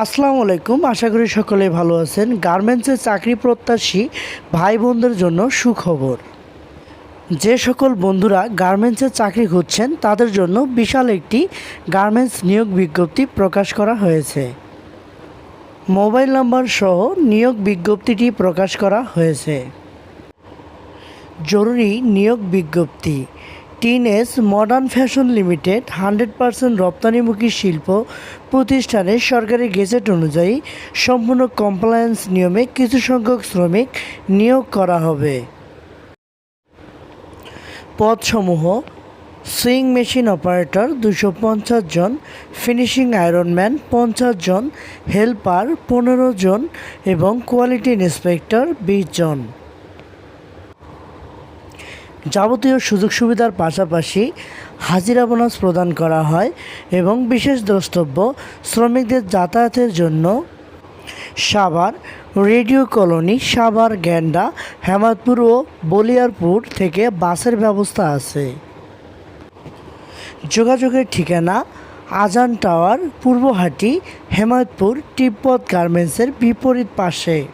আসসালামু আলাইকুম, আশা করি সকলে ভালো আছেন। গার্মেন্টসের চাকরি প্রত্যাশী ভাই বোনদের জন্য সুখবর। যে সকল বন্ধুরা গার্মেন্টসের চাকরি খুঁজছেন, তাদের জন্য বিশাল একটি গার্মেন্টস নিয়োগ বিজ্ঞপ্তি প্রকাশ করা হয়েছে। মোবাইল নাম্বার সহ নিয়োগ বিজ্ঞপ্তিটি প্রকাশ করা হয়েছে। জরুরি নিয়োগ বিজ্ঞপ্তি। Teen S Modern Fashion Limited hundred percent রপ্তানিমুখী শিল্প প্রতিষ্ঠানে সরকারি গেজেট অনুযায়ী সম্পূর্ণ কমপ্লায়েন্স নিয়মে কিছু সংখ্যক শ্রমিক নিয়োগ করা হবে। পদসমূহ, সুইং মেশিন অপারেটর দুশো পঞ্চাশ জন, ফিনিশিং আয়রনম্যান পঞ্চাশ জন, হেল্পার পনেরো জন এবং কোয়ালিটি ইন্সপেক্টর বিশ জন। যাবতীয় সুযোগ সুবিধার পাশাপাশি হাজিরা বোনাস প্রদান করা হয় এবং বিশেষ দ্রষ্টব্য শ্রমিকদের যাতায়াতের জন্য সাভার রেডিও কলোনি, সাভার, গ্যান্ডা হেমাদপুর ও বলিয়ারপুর থেকে বাসের ব্যবস্থা আছে। যোগাযোগের ঠিকানা আজান টাওয়ার, পূর্বহাটি, হেমায়তপুর, তিব্বত গার্মেন্টসের বিপরীত পাশে।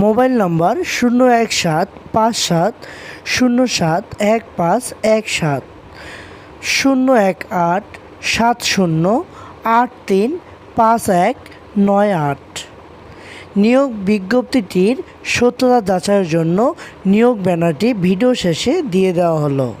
মোবাইল নম্বর শূন্য এক সাত পাঁচ সাত শূন্য সাত এক পাঁচ এক সাত, শূন্য এক আট সাত শূন্য আট তিন পাঁচ এক নয় আট। নিয়োগ বিজ্ঞপ্তিটির সত্যতা যাচাইয়ের জন্য নিয়োগ ব্যানারটি ভিডিও শেষে দিয়ে দেওয়া হলো।